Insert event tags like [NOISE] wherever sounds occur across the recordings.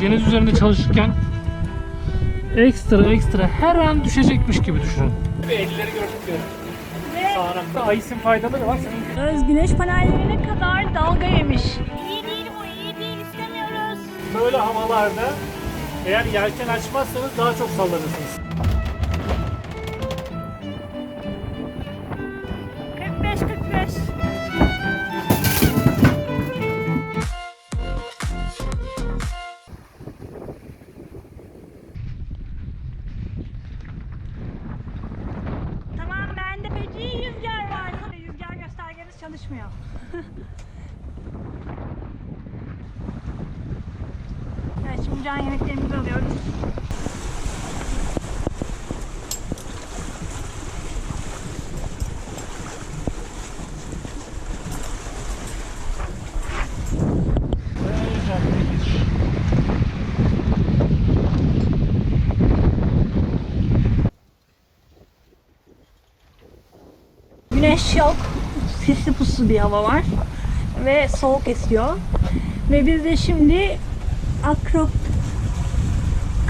deniz üzerinde çalışırken ekstra ekstra her an düşecekmiş gibi düşünün. Elleri gördük ya. Sağanakta Aysin faydaları var. Senin Öz güneş panellerine kadar dalga yemiş. İyi değil bu, iyi değil istemiyoruz. böyle havalarda eğer yelken açmazsanız daha çok sallanırsınız. Güneş yok. Sisli puslu bir hava var. Ve soğuk esiyor. Ve biz de şimdi Akro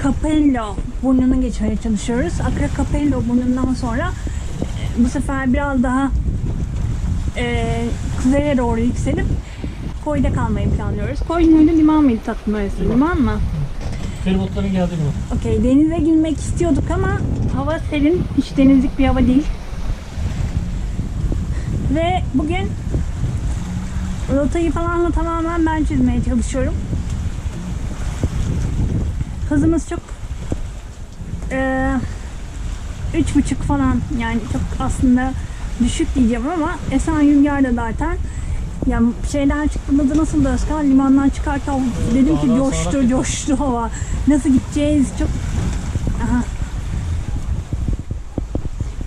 Capello burnunu geçmeye çalışıyoruz. Akro Capello burnundan sonra e, bu sefer biraz daha e, kuzeye doğru yükselip koyda kalmayı planlıyoruz. Koy muydu liman mıydı tatlım öylesi? Liman mı? Feribotların geldi mi? Okey denize girmek istiyorduk ama hava serin. Hiç denizlik bir hava değil. Ve bugün rotayı falan da tamamen ben çizmeye çalışıyorum. Hızımız çok eee, üç buçuk falan yani çok aslında düşük diyeceğim ama esen rüzgar da zaten ya şeyden çıktığımızda nasıl da Özkan limandan çıkarken dedim ki coştu coştu hava nasıl gideceğiz çok Aha.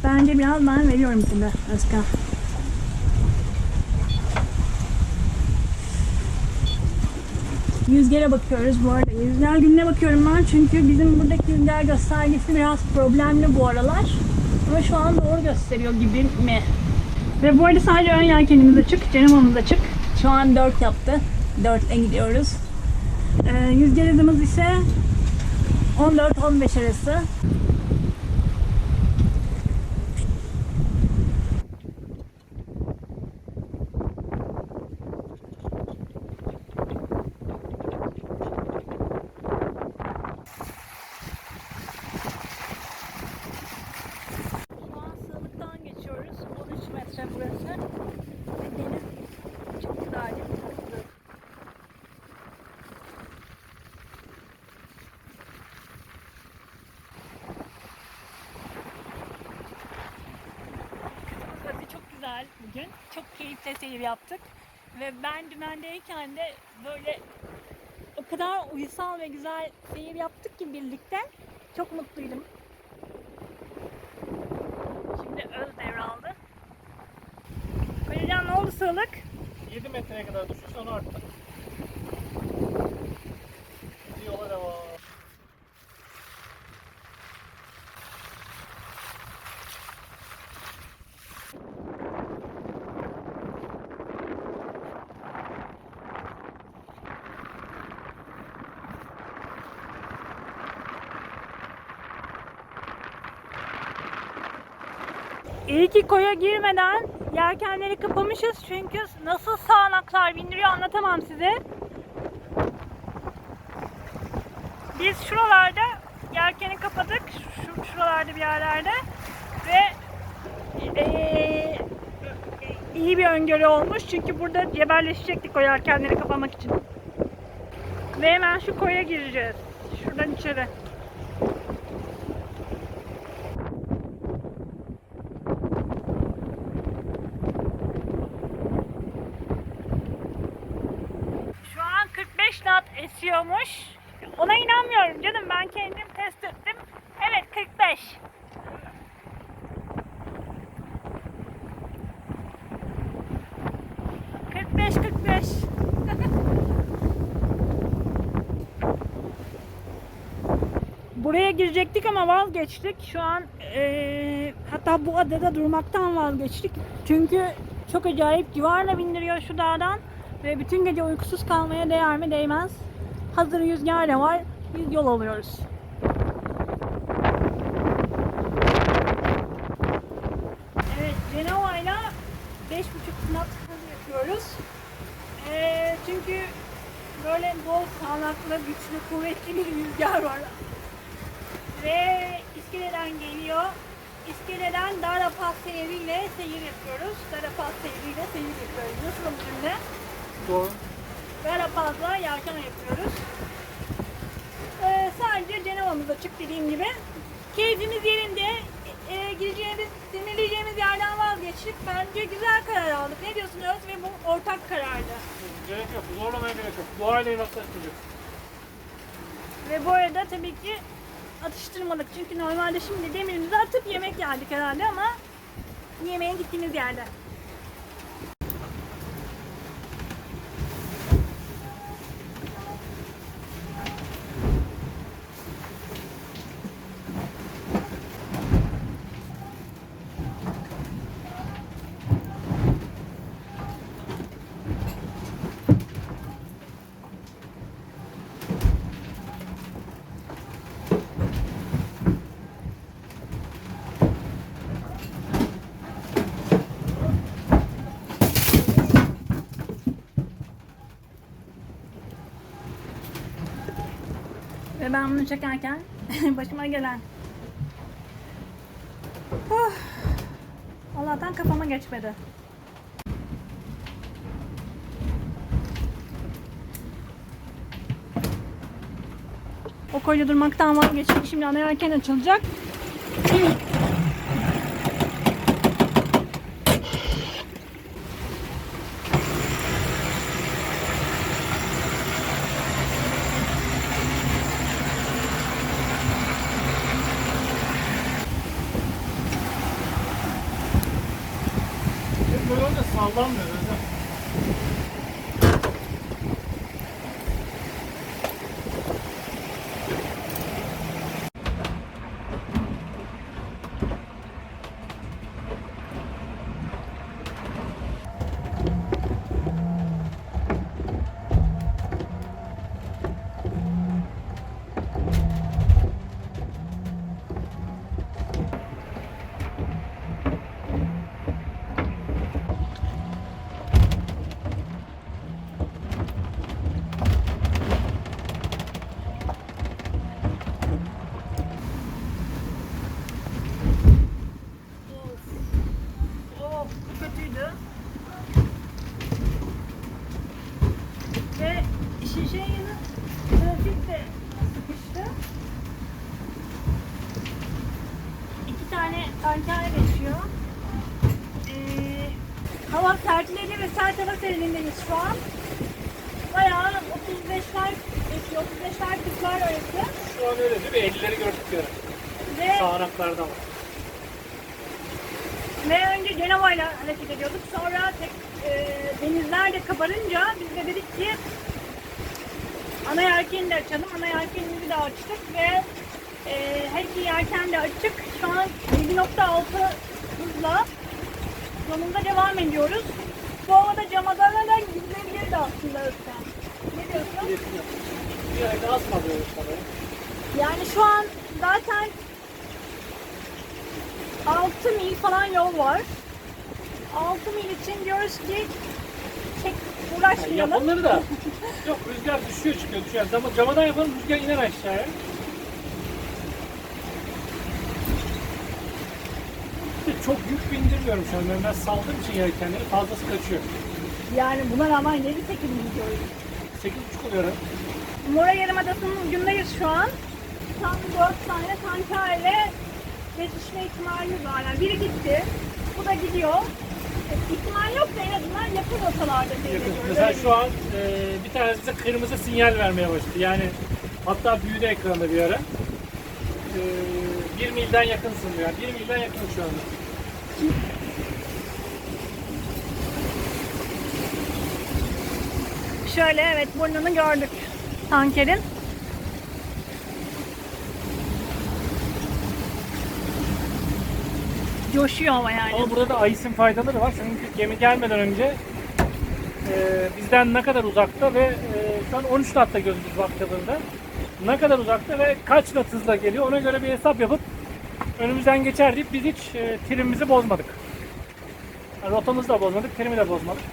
Bence biraz ben veriyorum gibi Özkan. Rüzgara bakıyoruz bu arada. Rüzgar gününe bakıyorum ben çünkü bizim buradaki rüzgar göstergesi biraz problemli bu aralar. Ama şu an doğru gösteriyor gibi mi? Ve bu arada sadece ön yelkenimiz açık, canımımız açık. Şu an 4 yaptı. 4'e gidiyoruz. Ee, rüzgar hızımız ise 14-15 arası. Şu an sığlıktan geçiyoruz. 13 metre burası. Ve deniz çok güzel bir tatlı. Burası çok güzel bugün. Çok keyifli seyir yaptık. Ve ben dümendeyken de böyle o kadar uysal ve güzel seyir yaptık ki birlikte. Çok mutluydum. Şimdi öz devraldı. Kolican ne oldu sığlık? 7 metreye kadar düşüş sonra arttı. Yola devam. İyi ki koya girmeden yelkenleri kapamışız çünkü nasıl sağanaklar bindiriyor anlatamam size. Biz şuralarda yelkeni kapadık. Şu, şuralarda bir yerlerde ve eee, iyi bir öngörü olmuş çünkü burada cebelleşecektik o yelkenleri kapamak için. Ve hemen şu koya gireceğiz. Şuradan içeri. Şu an 45 knot esiyormuş. Ona inanmıyorum canım. Ben kendim test ettim. Evet 45. Kırk beş, kırk beş. [LAUGHS] Buraya girecektik ama vazgeçtik. Şu an eee, hatta bu adada durmaktan vazgeçtik. Çünkü çok acayip civarla bindiriyor şu dağdan. Ve bütün gece uykusuz kalmaya değer mi? Değmez. Hazır rüzgar da var. Biz yol alıyoruz. Evet, Cenova ile 5,5 knot yapıyoruz. Ee, çünkü böyle bol sağanaklı, güçlü, kuvvetli bir rüzgar var. Ve iskeleden geliyor. İskeleden Darapaz seyriyle seyir yapıyoruz. Darapaz seyriyle seyir yapıyoruz. Nasıl bu cümle? Doğru. Darapaz'la yelken yapıyoruz. Ee, sadece Cenova'mız açık dediğim gibi. Keyfimiz yerinde. E, gideceğimiz, demirleyeceğimiz yerden vazgeçtik. Bence güzel karar aldık. Ne diyorsunuz? Ve bu ortak karardı. Gerek yok. Zorlamaya gerek yok. Doğayla nasıl etmeyecek? Ve bu arada tabii ki atıştırmalık. Çünkü normalde şimdi demirimizi atıp yemek yerdik herhalde ama yemeğe gittiğimiz yerde. Ben bunu çekerken [LAUGHS] başıma gelen. Allah'tan kafama geçmedi. O koyda durmaktan vazgeçtik. Şimdi ana yelken açılacak. Sallanmıyor. Öyle. Oh, bu kötüydü. Ve işin şey yanı trafik de sıkıştı. İki tanker geçiyor. Ee, hava sertledi ve sert hava serinlindeyiz şu an. Bayağı 35'ler geçiyor, 35'ler kızlar arası. Şu an öyle değil mi? 50'leri gördük yani. Ve Sağanaklardan var. Ve önce Cenova ile hareket ediyorduk. Sonra tek, e, denizler de kabarınca biz de dedik ki ana yelkeni de açalım. Ana yelkenimizi de açtık ve e, her iki yelken de açık. Şu an 7.6 hızla yolumuza devam ediyoruz. Bu havada camadarla da gidilebilirdi aslında Özkan. Ne diyorsun? Bir ayda asmadı sana. Yani şu an zaten 6 mil falan yol var. 6 mil için diyoruz ki çek Yani uğraşmayalım. yapılır da. [LAUGHS] Yok rüzgar düşüyor çıkıyor düşüyor. Cama, camadan yapalım rüzgar iner aşağıya. Bir de Çok yük bindirmiyorum şu an. Ben saldığım için yelkenleri fazlası kaçıyor. Yani buna rağmen 7 8 mil gidiyoruz. 8.5 oluyor. ha. Mora Yarımadası'nın ucundayız şu an. Tam 4 tane tankerle geçişme ihtimalimiz var. Yani biri gitti, bu da gidiyor. E, İhtimal yok da en azından yakın ortalarda Yakın. seyrediyoruz. Mesela şu an e, bir tanesi bize kırmızı sinyal vermeye başladı. Yani hatta büyüdü ekranda bir ara. E, 1 milden yakınsın diyor. Yani 1 milden yakın şu anda. Şöyle evet burnunu gördük tankerin. Coşuyor hava yani. Ama burada da Ayıs'ın faydaları var. Çünkü gemi gelmeden önce e, bizden ne kadar uzakta ve e, Şu an 13 natta gözümüz baktığımızda. Ne kadar uzakta ve kaç nat hızla geliyor ona göre bir hesap yapıp önümüzden geçer deyip biz hiç e, trimimizi bozmadık. Yani rotamızı da bozmadık, trimi de bozmadık.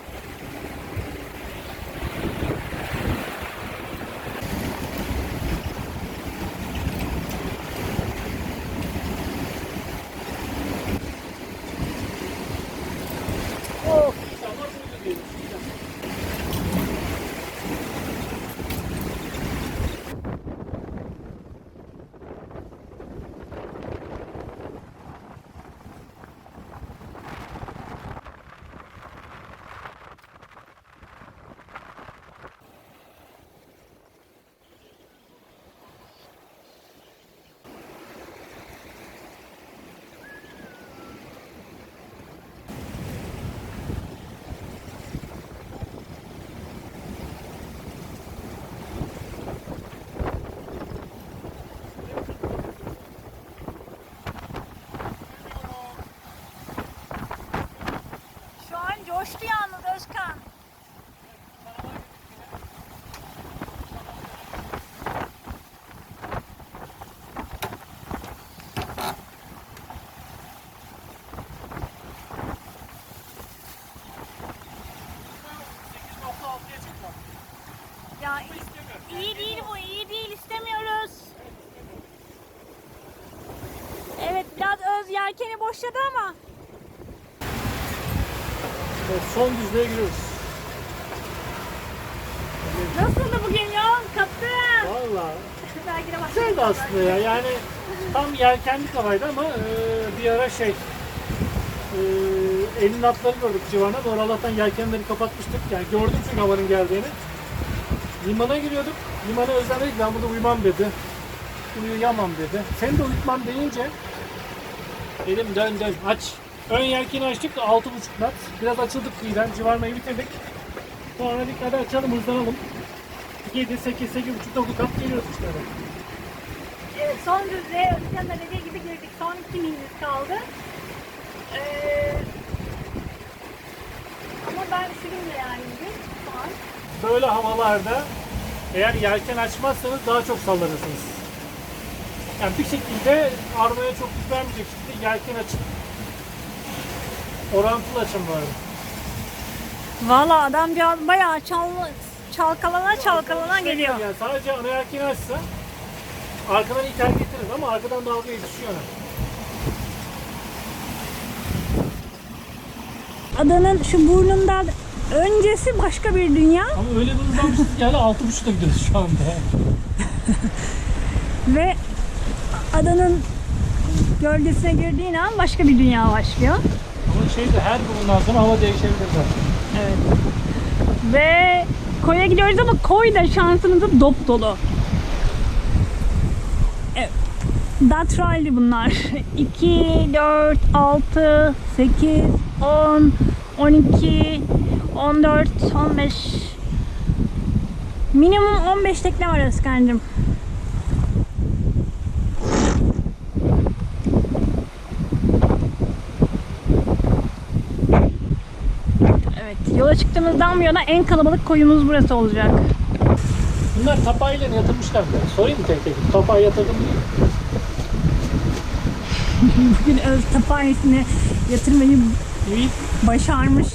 Oh, inşallah buydu diyelim. Şu an coştu yalnız Özkan. Ya İyi değil bu iyi değil istemiyoruz. evet biraz öz yelkeni boşladı ama Evet, son düzlüğe giriyoruz. nasıldı bugün yol kaptan? Valla Belki de güzeldi aslında ya. Yani tam yelkenli havaydı ama e, bir ara şey e, elin atları gördük civarına. Doğru Allah'tan yelkenleri kapatmıştık. Yani gördüm çünkü havanın geldiğini. Limana giriyorduk. Limana Özlem dedi ki ben burada uyumam dedi. Uyuyamam dedi. Seni de uyutmam deyince dedim dön dön aç. Ön yelkeni açtık 6.5 knot. Biraz açıldık kıyıdan. Civarmayı bitirdik. Sonra dedik hadi açalım hızlanalım. 7, 8, 8.5, 9 kat geliyoruz işte. Evet, son düzlüğe Özkan'ın da dediği gibi girdik. Son iki milimiz kaldı. Ee, ama ben üşüdüm de yani. Şu an. Böyle havalarda eğer yelken açmazsanız daha çok sallanırsınız. Yani bir şekilde armaya çok yük vermeyecek şekilde yelken açın. Orantılı açın bu arada. Valla adam biraz bayağı çal, çalkalana çalkalana geliyor. Yani sadece ana yelkeni açsa arkadan iter getirir ama arkadan dalga yetişiyor. ona. Adanın şu burnundan öncesi başka bir dünya Ama öyle bir hızlanmışız ki yani 6.5'da gidiyoruz şu anda. [LAUGHS] ve adanın gölgesine girdiğin an başka bir dünya başlıyor. Ama şey de her bundan sonra hava değişebilir zaten. Evet. Ve koya gidiyoruz ama koy da şansımızı dop dolu. Evet. Dat rally bunlar. 2, 4, 6, 8, 10, 12, 14, 15. Minimum 15 tekne var Özkan'cığım. Evet, yola çıktığımızdan bu yana en kalabalık koyumuz burası olacak. Bunlar tapayla yatırmışlar. mı? Sorayım mı tek tek? Tapağı yatırdım diye. [LAUGHS] Bugün öz tapayesine yatırmayı İyi. başarmış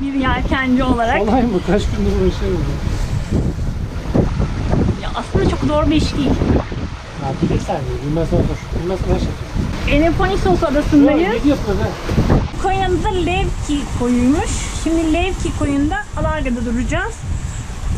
bir yelkenci olarak. Olay mı? Kaç gündür uğraşıyorum. Ya aslında çok zor bir iş değil. Ya bilirsen de bilmezsen dur. Bilmezsen her şey. Eneponisos Ya, adasındayız. ne diyorsun be? Konya'da Levki koyuymuş. Şimdi Levki koyunda Alarga'da duracağız.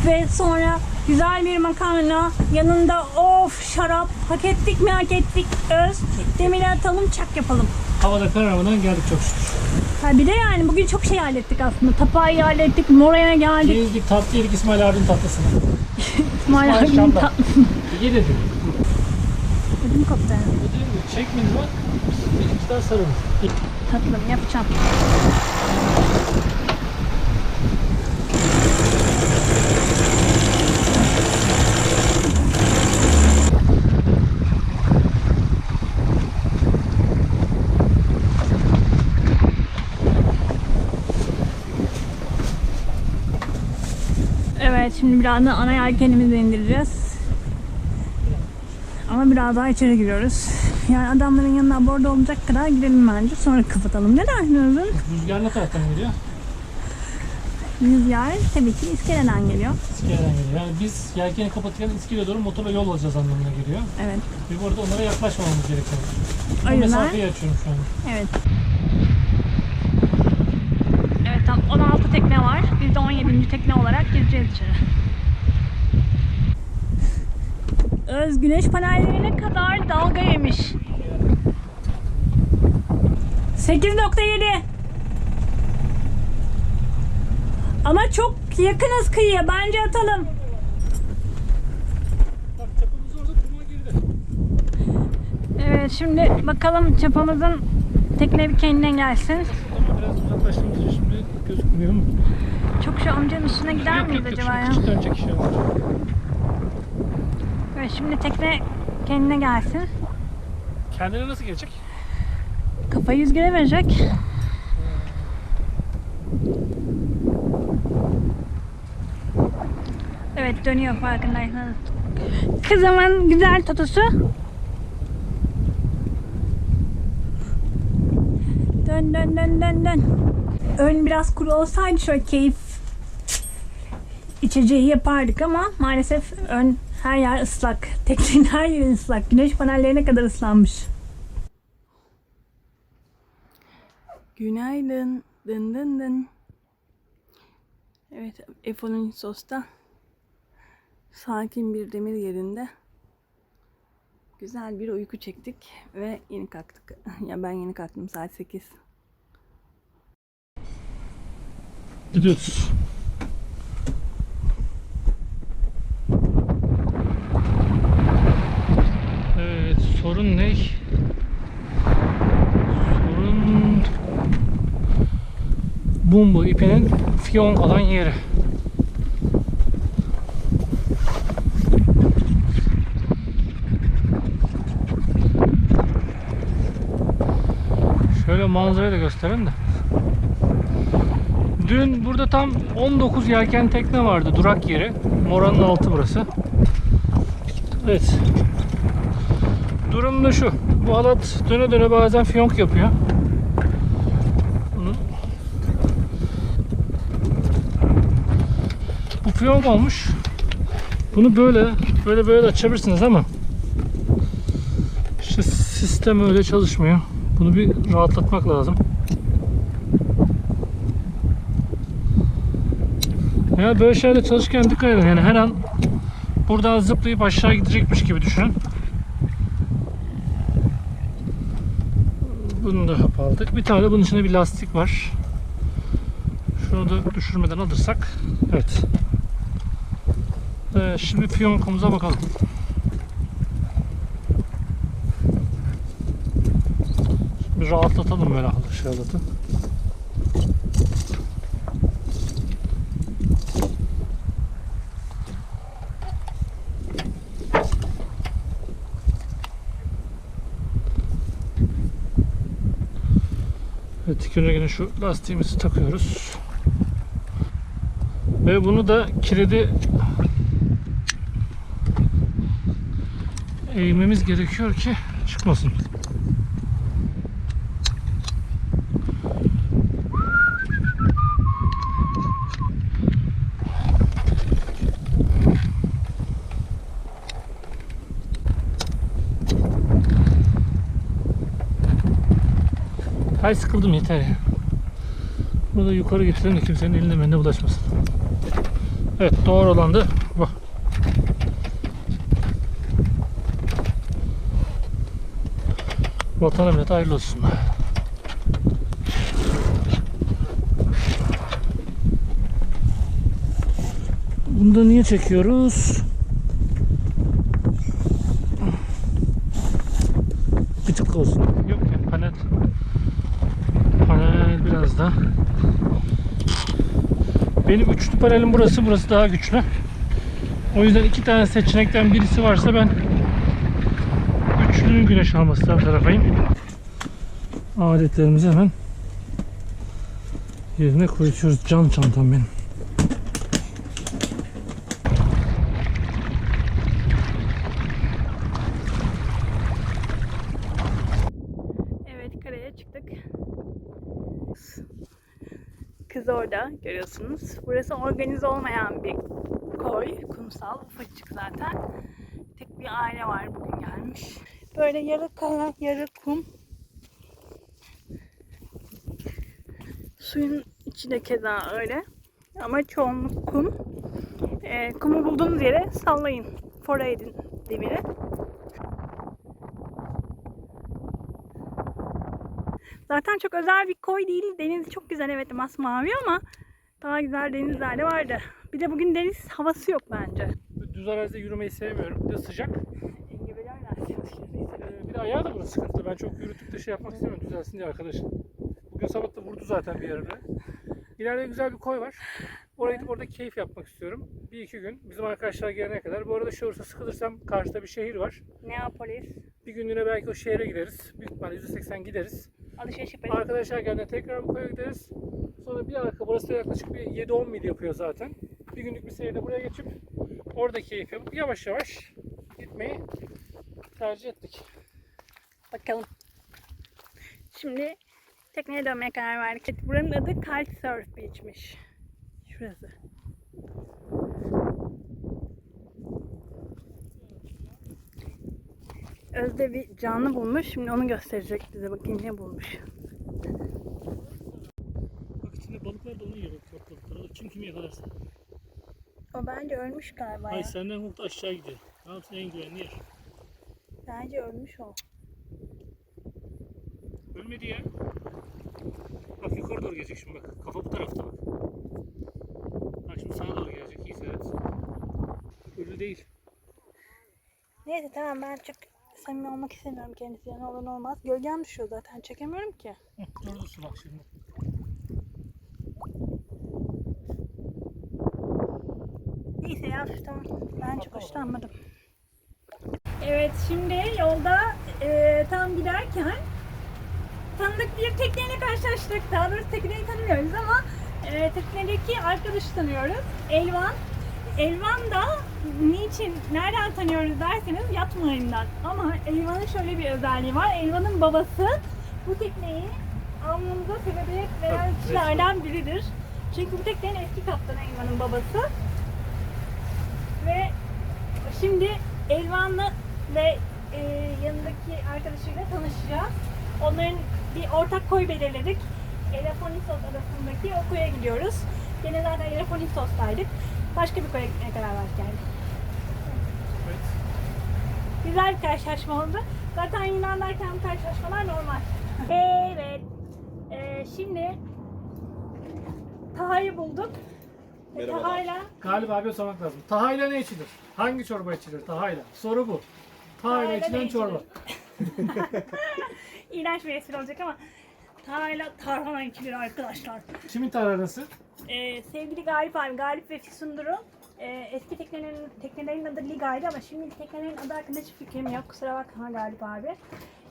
Ve sonra güzel bir makarna, yanında of şarap, hak ettik mi hak ettik öz. Demiri atalım çak yapalım. Havada kararmadan geldik çok şükür. Ha bir de yani bugün çok şey hallettik aslında. Tapayı hallettik, Mora'ya geldik. Gezdik tatlı yedik İsmail abinin tatlısını. İsmail İsmail abinin tatlısını. Ye dedim. Ödüm koptu. Dedim çekmedi bak. Bir iki tane sarılın. Tatlım yapacağım. Evet şimdi biraz da ana yelkenimizi indireceğiz. Ama biraz daha içeri giriyoruz. Yani adamların yanına bordo olacak kadar girelim bence. Sonra kapatalım. Ne dersiniz? Rüzgar ne taraftan geliyor? Rüzgar tabii ki iskeleden geliyor. İskeleden geliyor. Yani biz yelkeni kapatırken iskeleye doğru motorla yol alacağız anlamına geliyor. Evet. Ve bu arada onlara yaklaşmamamız gerekiyor. O O mesafeyi açıyorum şu an. evet. Evet tam 16 tekne var. Biz de 17. tekne olarak gireceğiz içeri. Öz güneş panellerine kadar dalga yemiş. 8.7 Ama çok yakınız kıyıya. Bence atalım. Evet şimdi bakalım çapamızın tekne bir kendine gelsin. Biraz uzaklaştığımız için gözükmüyor mu? Çok şu amcanın üstüne gider Yok, miyiz yok, yok. acaba ya? Şu küçük dönecek. Evet şimdi tekne kendine gelsin. Kendine nasıl gelecek? Kafayı yüzgüre verecek. Evet dönüyor farkındaysanız. Kızımın güzel tatusu. Dön dön dön dön dön. Ön biraz kuru olsaydı şöyle keyif içeceği yapardık ama maalesef ön her yer ıslak. [LAUGHS] Teknenin her yeri ıslak. Güneş panellerine kadar ıslanmış. Günaydın. Dın dın dın. Evet, F10. sosta sakin bir demir yerinde güzel bir uyku çektik ve yeni kalktık. [LAUGHS] Ya ben yeni kalktım saat 8. Gidiyoruz. Evet, sorun ne? Sorun Bumbu ipinin fiyon olan yeri. Şöyle manzarayı da göstereyim de. Dün burada tam 19 yelken tekne vardı durak yeri. Moranın altı burası. Evet. Durum da şu. Bu halat döne döne bazen fiyonk yapıyor. Bu fiyonk olmuş. Bunu böyle böyle böyle açabilirsiniz ama işte sistem öyle çalışmıyor. Bunu bir rahatlatmak lazım. Ya böyle şeylerde çalışırken dikkat edin. Yani her an buradan zıplayıp aşağı gidecekmiş gibi düşünün. Bunu da hap aldık. Bir tane bunun içinde bir lastik var. Şunu da düşürmeden alırsak. Evet. Ee, şimdi fiyonkumuza bakalım. Bir rahatlatalım böyle şey ilk önce yine şu lastiğimizi takıyoruz. Ve bunu da kilidi eğmemiz gerekiyor ki çıkmasın. Hay sıkıldım yeter ya. Bunu da yukarı getirelim de kimsenin eline menüne bulaşmasın. Evet doğru olan bu. Vatana millet hayırlı olsun. Bunu da niye çekiyoruz? Bir tık olsun. Yok yani panel panel biraz da benim üçlü panelim burası burası daha güçlü. O yüzden iki tane seçenekten birisi varsa ben üçlünün güneş alması tarafayım aletlerimizi hemen yerine koyuyoruz. Can çantam benim burada görüyorsunuz. Burası organize olmayan bir koy. Kumsal. Ufacık zaten. Tek bir aile var bugün gelmiş. Böyle yarı kaya, yarı kum. Suyun içi de keza öyle. Ama çoğunluk kum. Ee, kumu bulduğunuz yere sallayın. Fora edin demiri. Zaten çok özel bir koy değil. Deniz çok güzel evet masmavi ama daha güzel denizler de vardı. Bir de bugün deniz havası yok bence. Düz arazide yürümeyi sevmiyorum. Bir de sıcak. Ee, bir de ayağı da burası sıkıntı. Ben çok yürütüp de şey yapmak istemiyorum. Düzelsin diye arkadaşım. Bugün sabah da vurdu zaten bir yerine. İleride güzel bir koy var. Oraya gidip orada keyif yapmak istiyorum. Bir iki gün. Bizim arkadaşlar gelene kadar. Bu arada şey olursa sıkılırsam karşıda bir şehir var. Neapolis. Bir günlüğüne belki o şehre gideriz. Büyük ihtimalle %80 gideriz. Alışveriş yaparız. Arkadaşlar geldiğinde tekrar bu koya gideriz. Sonra bir arka burası da yaklaşık bir 7-10 mil yapıyor zaten. Bir günlük bir seyirde buraya geçip orada keyif yapıp yavaş yavaş gitmeyi tercih ettik. Bakalım. Şimdi tekneye dönmeye karar verdik. Buranın adı Kitesurf Beach'miş. Şurası. Özde bir canlı bulmuş. Şimdi onu gösterecek bize. Bakayım ne bulmuş. Bak içinde balıklar da onu yiyor. Bak çok balıklar. Yakalarsa. O bence ölmüş galiba ya. Hayır senden çok da aşağı gidiyor. Ne yapsın en güvenli yer. Bence ölmüş o. Ölmedi ya. Bak yukarı doğru gelecek şimdi bak. Kafa bu tarafta bak. Bak şimdi sana doğru gelecek. İyi seyret. Ölü değil. Neyse tamam ben çok samimi olmak istemiyorum kendisiyle. Ne olur ne olmaz. Gölgem düşüyor zaten. Çekemiyorum ki. Hı, Durdu su bak şimdi. Tamam. Ben çok hoşlanmadım. Evet şimdi yolda e, tam giderken tanıdık bir tekneyle karşılaştık. Daha doğrusu tekneyi tanımıyoruz ama e, teknedeki arkadaşı tanıyoruz. Elvan. Elvan da niçin, nereden tanıyoruz derseniz yatmayından. Ama Elvan'ın şöyle bir özelliği var. Elvan'ın babası bu tekneyi almamıza sebebiyet veren kişilerden biridir. Çünkü bu teknenin eski kaptanı Elvan'ın babası. Ve şimdi Elvan'la ve e, yanındaki arkadaşıyla tanışacağız. Onların bir ortak koy belirledik. Elefonisos arasındaki o koya gidiyoruz. Gene zaten Elefonisos'taydık. Başka bir koya gitmeye karar verdik yani. Evet. Güzel bir karşılaşma oldu. Zaten Yunan'dayken bu karşılaşmalar normal. [LAUGHS] evet. E, şimdi Taha'yı bulduk. Ve Merhabalar. Taha'yla Galiba abi sormak lazım. Tahayla ne içilir? Hangi çorba içilir tahayla? Soru bu. Tahayla Tahayla içilen çorba. [LAUGHS] İğrenç bir espri olacak ama Taha'yla tarhana içilir arkadaşlar. Kimin tarhanası? Ee, sevgili Galip abi, Galip ve Füsundur'un e, eski teknenin, teknelerin adı Liga'ydı ama şimdi teknelerin adı hakkında hiç fikrim yok. Kusura bakma Galip abi.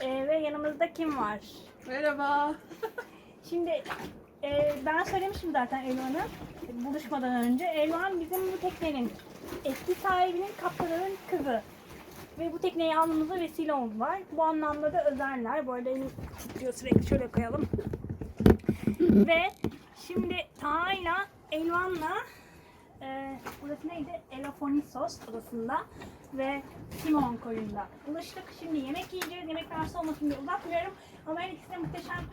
Ee, ve yanımızda kim var? Merhaba. Şimdi e, ben söylemiştim zaten Elvan'ı buluşmadan önce. Elvan bizim bu teknenin eski sahibinin kaptanının kızı. Ve bu tekneyi almamıza vesile oldular. Bu anlamda da özeller. Bu arada elim titriyor sürekli şöyle koyalım. Ve şimdi Taha'yla Elvan'la e, burası neydi? Elafonisos adasında ve Simon koyunda buluştuk. Şimdi yemek yiyeceğiz. Yemekler soğumasın diye uzatmıyorum. Ama her ikisi de muhteşem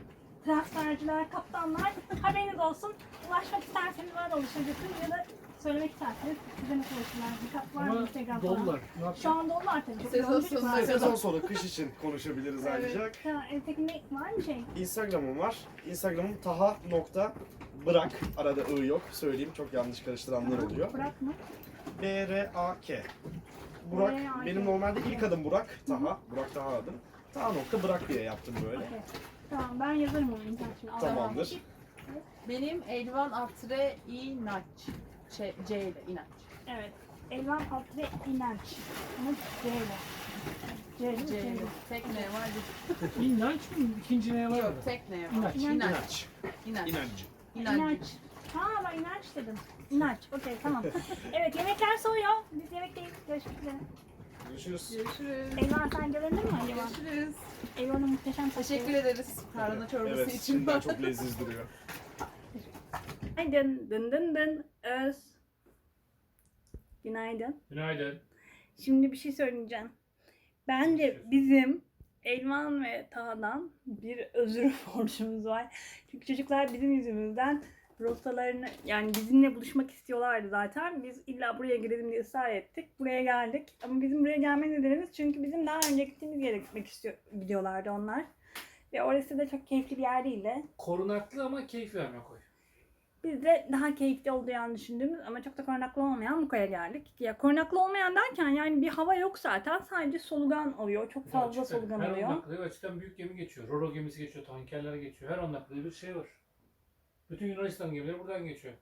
transferciler, kaptanlar. Haberiniz olsun. Ulaşmak isterseniz bana da ulaşabilirsiniz ya da söylemek isterseniz size nasıl ulaşırlar? Bir var mı Instagram falan? dolular. Ne Şu an dolular tabii. Çok Sezon sonu, var. Sezon sonu kış için konuşabiliriz ancak. Tamam, e, peki ne var mı şey? Instagram'ım var. Instagram'ım taha nokta bırak. Arada ı yok. Söyleyeyim çok yanlış karıştıranlar oluyor. Bırak mı? B-R-A-K. Burak. Benim normalde ilk adım Burak. Taha. Burak Taha adım. Taha nokta bırak diye yaptım böyle. Okey. Tamam ben yazarım onu internetten. Al. Tamamdır. Benim Elvan Atre İnaç. Ç- C ile İnaç. Evet. Elvan Altre İnanç. Ama C ile. C ile. C C ile. Tek ne var? İnanç mı? İkinci neye var Yok tek ne var? İnaç. İnaç. İnaç. İnanç. İnaç. İnanç. İnaç. İnanç. Ha ben inanç dedim. İnanç. Okey tamam. evet yemekler soğuyor. Biz yemekteyiz. Görüşmek üzere. Görüşürüz. Görüşürüz. Elvan sen göründün mü acaba? Görüşürüz. Elvan'ın muhteşem saçları. Teşekkür ederiz tarhana çorbası Evet, için. şimdiden [LAUGHS] çok leziz duruyor. Günaydın. Dın dın dın. Öz. Günaydın. Günaydın. Şimdi bir şey söyleyeceğim. Bence bizim Elvan ve Taha'dan bir özür [LAUGHS] borcumuz var. Çünkü çocuklar bizim yüzümüzden rotalarını yani bizimle buluşmak istiyorlardı zaten. Biz illa buraya gidelim diye ısrar ettik. Buraya geldik. Ama bizim buraya gelme nedenimiz çünkü bizim daha önce gittiğimiz yere gitmek istiyor, gidiyorlardı onlar. Ve orası da çok keyifli bir yer değildi. Korunaklı ama keyif verme koy. Biz de daha keyifli olacağını düşündüğümüz ama çok da korunaklı olmayan Muka'ya geldik. Ya korunaklı olmayan derken yani bir hava yok zaten. Sadece solugan alıyor. Çok fazla Açıkta solugan her alıyor. 10 dakikada açıktan büyük gemi geçiyor. Roro gemisi geçiyor, tankerler geçiyor. Her 10 dakikada bir şey var. Bütün Yunanistan gemileri buradan geçiyor.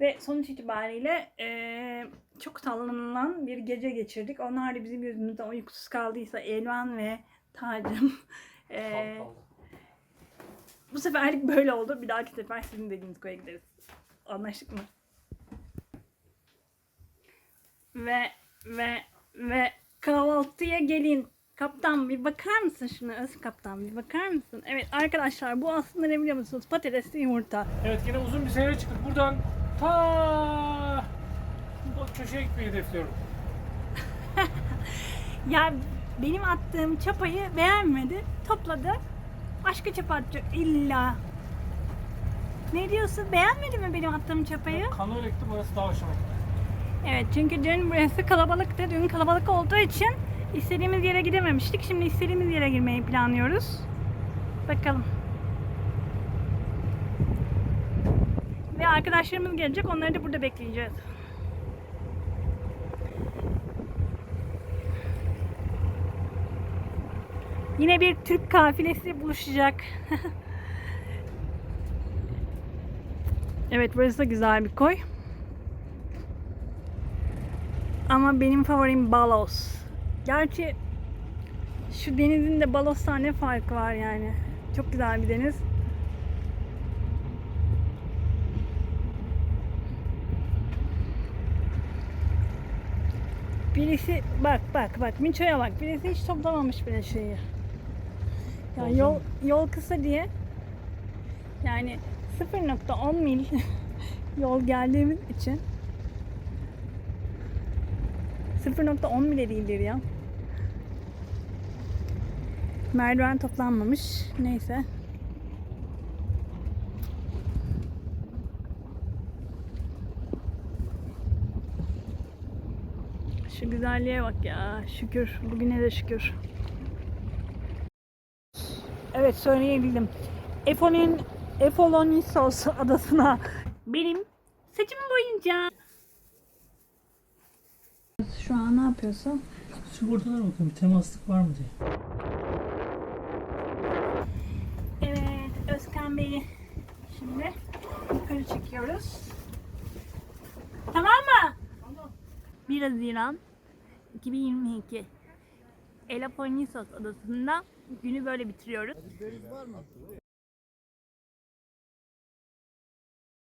Ve sonuç itibariyle eee, çok sallanılan bir gece geçirdik. Onlar da bizim yüzümüzden uykusuz kaldıysa Elvan ve Tacım. [LAUGHS] kaldı. bu seferlik böyle oldu. Bir dahaki sefer sizin dediğiniz koya gideriz. Anlaştık mı? Ve ve ve kahvaltıya gelin. Kaptan bir bakar mısın şuna Öz kaptan bir bakar mısın? Evet arkadaşlar bu aslında ne biliyor musunuz? Patatesli yumurta. Evet yine uzun bir seyre çıktık. Buradan ta bu köşeye gitmeyi hedefliyorum. [LAUGHS] Ya benim attığım çapayı beğenmedi. Topladı. Başka çapa atacak illa. Ne diyorsun? Beğenmedi mi benim attığım çapayı? Kano ekti burası daha hoşuma gitti. Evet çünkü dün burası kalabalıktı. Dün kalabalık olduğu için istediğimiz yere gidememiştik. Şimdi istediğimiz yere girmeyi planlıyoruz. Bakalım. Ve arkadaşlarımız gelecek. Onları da burada bekleyeceğiz. Yine bir Türk kafilesi buluşacak. [LAUGHS] evet burası da güzel bir koy. Ama benim favorim Balos. Gerçi şu denizin de Balos'tan ne farkı var yani. Çok güzel bir deniz. Birisi bak bak bak Minço'ya bak. Birisi hiç toplamamış bile şeyi. Ya yol yol kısa diye yani 0.10 mil [LAUGHS] yol geldiğimiz için 0.10 bile değildir ya. Merdiven toplanmamış. Neyse. Şu güzelliğe bak ya. Şükür. Bugüne de şükür. Evet söyleyebildim. Efonin Efolonissos [LAUGHS] adasına benim saçımı boyayacağım. Şu an ne yapıyorsun? Sigortalara bakıyorum. Temaslık var mı diye. Evet, Özkan Bey'i şimdi yukarı çekiyoruz. Tamam mı? 1 Haziran 2022 Elafonisos adasında günü böyle bitiriyoruz.